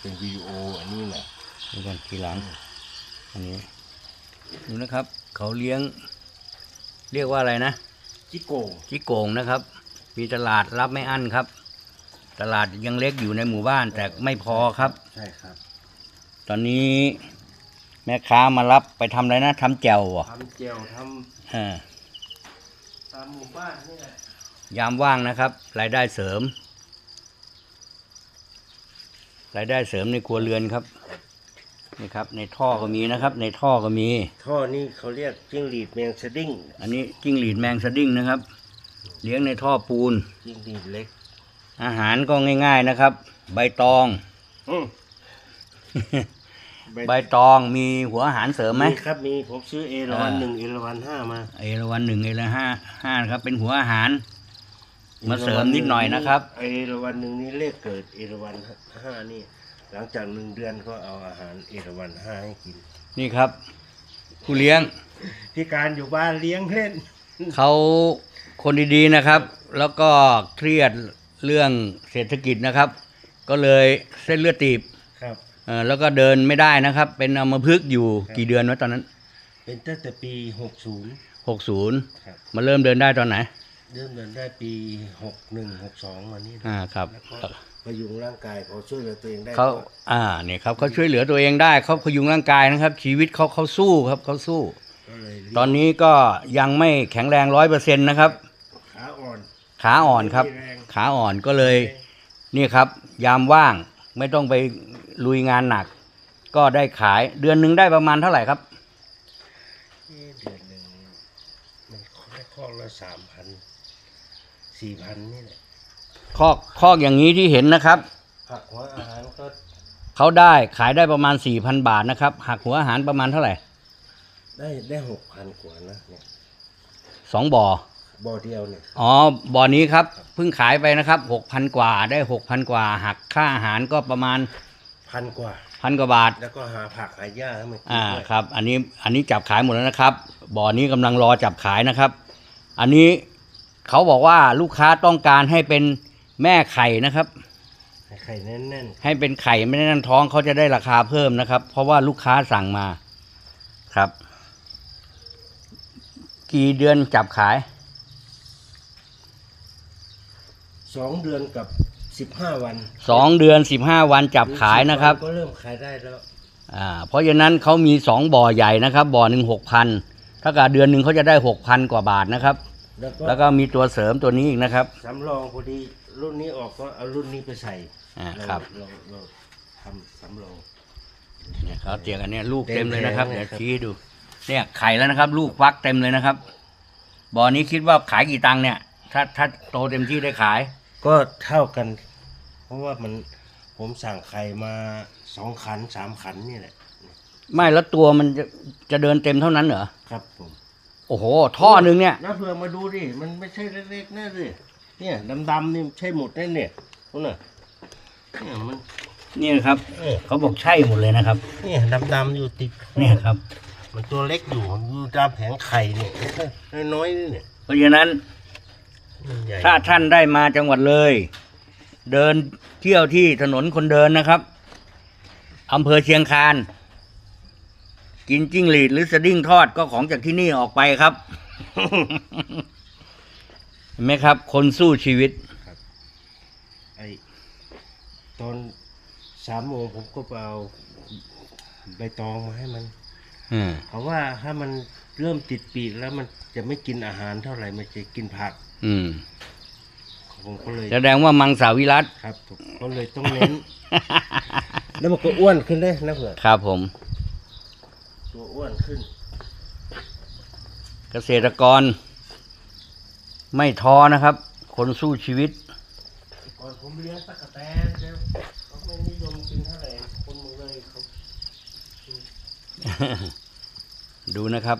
เป็นวิดีโออันนี้แหละดูก่อนทีหลังอันนี้ดูนะครับ เขาเลี้ยง เรียกว่าอะไรนะจิโกงจิโกงนะครับ มีตลาดรับไม่อั้นครับ ตลาดยังเล็กอยู่ในหมู่บ้านแต่ไม่พอครับ ใช่ครับ ตอนนี้แม่ค้ามารับไปทำอะไรนะทำแจ่วเหรอทำเจียวทเออำตามหมู่บ้านนี่แหละ ยามว่างนะครับ รายได้เสริม รายได้เสริมในครัวเรือนครับนี่ครับ ในท่อก็มีนะครับ ในท่อก็มี ท่อนี่เขาเรียกจิ้งหรีดแมงสดิ้งอันนี้จิ้งหรีดแมงสดิ้งนะครับ เลี้ยงในท่อปูน จิ้งหรีดเล็ก อาหารก็ง่าย ๆนะครับ ใบตองอืมใบตองมีหัวอาหารเสริมไหมมีครับมีผมซื้อเอราวันอ่าหนึ่งเอราวันห้ามา เอราวันหนึ่งเอราห้าห้านะครับเป็นหัวอาหาร มาเสริมนิดหน่อยนะครับเอราวันหนึ่งนี่เลขเกิดเอราวันห้านี่ หลังจากหนึ่งเดือนก็เอาอาหารเอราวันห้าให้กิน นี่ครับผู้เลี้ยงที่การอยู่บ้านเลี้ยงเล่นเขาคนดีๆนะครับ แล้วก็เครียดเรื่องเศรษฐกิจนะครับ ก็เลยเส้นเลือดตีบครับเอ่อแล้วก็เดินไม่ได้นะครับ เป็นอัมพฤกษ์อยู่กี่เดือนวะตอนนั้น เป็นตั้งแต่ปีหกศูนย์60ครับมาเริ่มเดินได้ตอนไหน เริ่มเดินได้ปีหกหนึ่งหกสองมานี่อ่าครับ แล้วก็พยุงร่างกายเขาช่วยเหลือตัวเองได้เขาก็อ่าเนี่ยครับเขาช่วยเหลือตัวเองได้เขาพยุงร่างกายนะครับ ชีวิตเขาเขาสู้ครับเขาสู้ ก็เลยเรียกตอนนี้ก็ยังไม่แข็งแรงร้อยเปอร์เซ็นต์นะครับ ขาอ่อน ขาอ่อนครับ ไม่มีแรง ขาอ่อนก็เลยนี่ครับ ยามว่างไม่ต้องไปลุยงานหนัก ก็ได้ขายเดือนหนึ่งได้ประมาณเท่าไหร่ครับ เอ๊ะเดือนหนึ่งมันแค่ข้อละสามพัน สี่พันนี่แหละคอกคอกอย่างนี้ที่เห็นนะครับผักหัวอาหารก็เขาได้ขายได้ประมาณ4,000บาทนะครับหักหัวอาหารประมาณเท่าไหร่ได้ได้หกพันกว่านะเนี่ยสองบ่อบ่อเดียวเนี่ย อ๋อบ่อนี้ครับเพิ่งขายไปนะครับ6,000กว่าได้6,000กว่า หักค่าอาหารก็ประมาณพันกว่า พันกว่าบาท แล้วก็หาผักหาหญ้าให้มันกินอ่าด้วย ครับ อันนี้อันนี้จับขายหมดแล้วนะครับ บ่อนี้กำลังรอจับขายนะครับ อันนี้ เขาบอกว่าลูกค้าต้องการให้เป็นแม่ไข่นะครับให้ไข่แน่นให้เป็นไข่ไม่ได้นั่นท้องเขาจะได้ราคาเพิ่มนะครับ เพราะว่าลูกค้าสั่งมาครับ กี่เดือนจับขาย ๆสองเดือนกับสิบห้าวันสองเดือนสิบห้าวันจับขายนะครับ ก็เริ่มขายได้แล้ว อ่าเพราะฉะนั้นเขามีสองบ่อใหญ่นะครับ บ่อหนึ่งหกพันถ้ากับเดือนหนึ่งเขาจะได้หกพันกว่าบาทนะครับ แล้วก็แล้วก็มีตัวเสริมตัวนี้อีกนะครับ สำรองพอดีรุ่นนี้ออกก็เอารุ่นนี้ไปใส่อ่าเราครับเราเราทำสำรอง เนี่ยเขาเตียงอันเนี้ยลูกเต็เต็มมเลยนะครับแผงเลยเดี๋ยวครับชี้ให้ดู เนี่ยไข่แล้วนะครับ ลูกฟักเต็มเลยนะครับบ่อนี้คิดว่าขายกี่ตังค์เนี่ย ถ้าถ้าโตเต็มที่ได้ขาย ก็เท่ากัน เพราะว่ามันผมสั่งไข่มาสองขันสามขันนี่แหละ ไม่แล้วตัวมันจะจะเดินเต็มเท่านั้นเหรอ ครับผม โอ้โห ท่อหนึ่งเนี่ยแล้วเผื่อมาดูดิมันไม่ใช่เล็กๆแน่เลยเนี่ยดำๆนี่ใช่หมดแน่เนี่ยนู่นน่ะเนี่ยมันนี่นะครับ เออเขาบอกใช่หมดเลยนะครับ เนี่ยดำๆอยู่ติดเนี่ยครับ มันตัวเล็กอยู่อยู่ตามแผงไข่เนี่ยน้อยๆนี่เนี่ยเพราะฉะนั้น มันใหญ่ถ้าท่านได้มาจังหวัดเลย เดินเที่ยวที่ถนนคนเดินนะครับอำเภอเชียงคาน กินจิ้งหรีดหรือสดิ้งทอดก็ของจากที่นี่ออกไปครับ เห็นไหมครับ คนสู้ชีวิตไอตอนสามโมงผมก็ไปเอาใบตองมาให้มันอืมเพราะว่าถ้ามันเริ่มติดปีกแล้วมันจะไม่กินอาหารเท่าไหร่มันจะกินผัก อืมผมก็เลยแสดงว่ามังสวิรัต ครับผมก็เลยต้องเน้น แล้วมันก็อ้วนขึ้นได้นะเพื่อนครับผมตัว อ้วนขึ้น เกษตรกร ไม่ท้อนะครับ คนสู้ชีวิต ก่อนผมเลี้ยงตะกะแตนเจ้าเขาไม่นิยมกินเท่าไหร่คนเมืองเลยเขา ดูนะครับ